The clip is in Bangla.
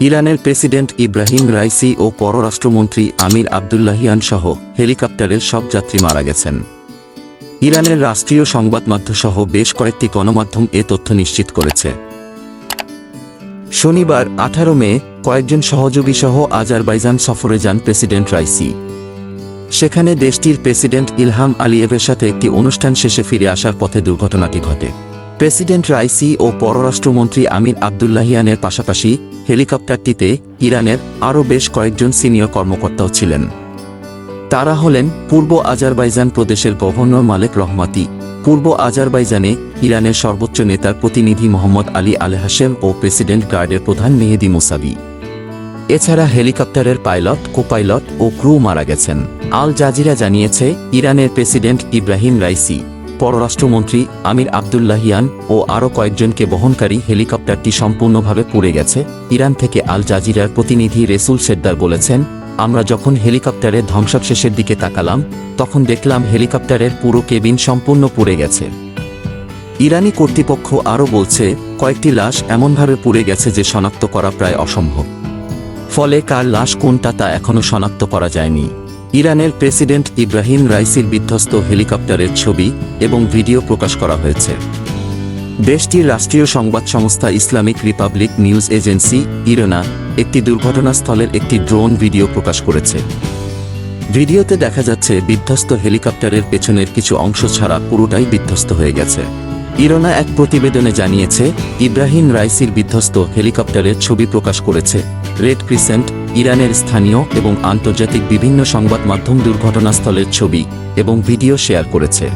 ইরানের প্রেসিডেন্ট ইব্রাহিম রাইসি ও পররাষ্ট্রমন্ত্রী আমির আবদুল্লাহিয়ান সহ হেলিকপ্টারের সব যাত্রী মারা গেছেন। ইরানের রাষ্ট্রীয় সংবাদ মাধ্যম সহ বেশ কয়েকটি গণমাধ্যম এ তথ্য নিশ্চিত করেছে। শনিবার, আঠারো মে, কয়েকজন সহযোগী সহ আজারবাইজান সফরে যান প্রেসিডেন্ট রাইসি। সেখানে দেশটির প্রেসিডেন্ট ইলহাম আলিয়েভের সাথে একটি অনুষ্ঠান শেষে ফিরে আসার পথে দুর্ঘটনাটি ঘটে। প্রেসিডেন্ট রাইসি ও পররাষ্ট্রমন্ত্রী আমির আবদুল্লাহিয়ানের পাশাপাশি হেলিকপ্টারটিতে ইরানের আরও বেশ কয়েকজন সিনিয়র কর্মকর্তাও ছিলেন। তারা হলেন পূর্ব আজারবাইজান প্রদেশের গভর্নর মালেক রহমাতি। পূর্ব আজারবাইজানে ইরানের সর্বোচ্চ নেতার প্রতিনিধি মোহাম্মদ আলী আল হাসেম ও প্রেসিডেন্ট গার্ডের প্রধান মেহেদি মুসাবি। এছাড়া হেলিকপ্টারের পাইলট, কোপাইলট ও ক্রু মারা গেছেন। আল জাজিরা জানিয়েছে, ইরানের প্রেসিডেন্ট ইব্রাহিম রাইসি পররাষ্ট্রমন্ত্রী আমির আবদুল্লাহিয়ান ও আরও কয়েকজনকে বহনকারী হেলিকপ্টারটি সম্পূর্ণভাবে পুড়ে গেছে। ইরান থেকে আল জাজিরার প্রতিনিধি রেসুল সেদ্দার বলেছেন, আমরা যখন হেলিকপ্টারের ধ্বংসাবশেষের দিকে তাকালাম, তখন দেখলাম হেলিকপ্টারের পুরো কেবিন সম্পূর্ণ পুড়ে গেছে। ইরানি কর্তৃপক্ষ আরও বলছে, কয়েকটি লাশ এমনভাবে পুড়ে গেছে যে শনাক্ত করা প্রায় অসম্ভব। ফলে কার লাশ কোনটা তা এখনও শনাক্ত করা যায়নি। ইরানের প্রেসিডেন্ট ইব্রাহিম রাইসির বিধ্বস্ত হেলিকপ্টারের ছবি এবং ভিডিও প্রকাশ করা হয়েছে। দেশটির রাষ্ট্রীয় সংবাদ সংস্থা Islamic Republic News Agency, IRNA, একটি দুর্ঘটনাস্থলের একটি ড্রোন ভিডিও প্রকাশ করেছে। ভিডিওতে দেখা যাচ্ছে, বিধ্বস্ত হেলিকপ্টারের পেছনের কিছু অংশ ছাড়া পুরোটাই বিধ্বস্ত হয়ে গেছে। ইরোনা এক প্রতিবেদনে জানিয়েছে, ইব্রাহিম রাইসির বিধ্বস্ত হেলিকপ্টারের ছবি প্রকাশ করেছে, রেড ক্রিসেন্ট ইরানের স্থানীয় এবং আন্তর্জাতিক বিভিন্ন সংবাদ মাধ্যম দুর্ঘটনাস্থলের ছবি এবং ভিডিও শেয়ার করেছে।